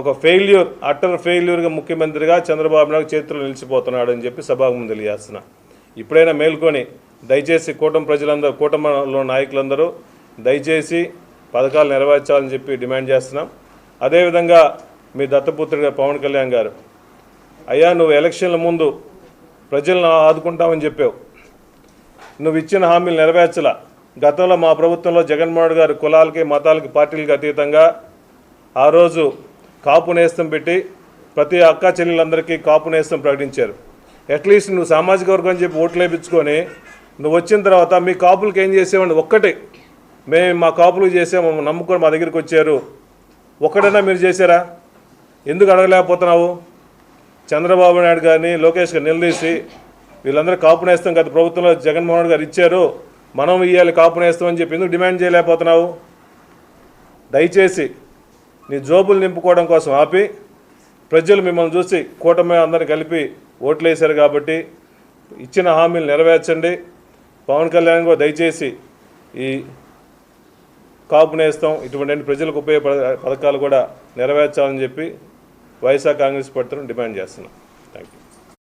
ఒక failure utter ఫెయిల్యూర్గా ముఖ్యమంత్రిగా చంద్రబాబు నాయుడు చేతిలో నిలిచిపోతున్నాడు అని చెప్పి సభాముఖం తెలియాల్సిన. ఇప్పుడైనా మేల్కొని దయచేసి కూటమి ప్రజలందరూ కూటమిలో నాయకులందరూ దయచేసి పథకాలు నెరవేర్చాలని చెప్పి డిమాండ్ చేస్తున్నాం. అదేవిధంగా మీ దత్తపుత్రుడిగా పవన్ కళ్యాణ్ గారు అయ్యా నువ్వు ఎలక్షన్ల ముందు ప్రజలను ఆదుకుంటామని చెప్పావు. నువ్వు ఇచ్చిన హామీలు నెరవేర్చలా. గతంలో మా ప్రభుత్వంలో జగన్మోహన్ గారు కులాలకి మతాలకి పార్టీలకు అతీతంగా ఆ రోజు కాపు నేస్తం పెట్టి ప్రతి అక్క చెల్లెలందరికీ కాపు నేస్తం ప్రకటించారు. అట్లీస్ట్ నువ్వు సామాజిక వర్గం అని చెప్పి ఓట్లు వేయించుకొని నువ్వు వచ్చిన తర్వాత మీ కాపులకి ఏం చేసేవాడిని? ఒక్కటే. మేము మా కాపులు చేసాము నమ్ముకొని మా దగ్గరికి వచ్చారు. ఒక్కడైనా మీరు చేశారా? ఎందుకు అడగలేకపోతున్నావు? చంద్రబాబు నాయుడు గారిని లోకేష్ గారు నిలదీసి వీళ్ళందరూ కాపు నేస్తాం గత ప్రభుత్వంలో జగన్మోహన్ గారు ఇచ్చారు. మనం ఇవ్వాలి కాపు నేస్తామని చెప్పి ఎందుకు డిమాండ్ చేయలేకపోతున్నావు? దయచేసి నీ జోబులు నింపుకోవడం కోసం ఆపి ప్రజలు మిమ్మల్ని చూసి కూటమి అందరిని కలిపి ఓట్లు వేశారు కాబట్టి ఇచ్చిన హామీలు నెరవేర్చండి. పవన్ కళ్యాణ్ కూడా దయచేసి ఈ కాపు నేస్తాం ఇటువంటి ప్రజలకు ఉపయోగపడ పథకాలు కూడా నెరవేర్చాలని చెప్పి వైఎస్ఆర్ కాంగ్రెస్ పార్టీని డిమాండ్ చేస్తున్నాం. Thank you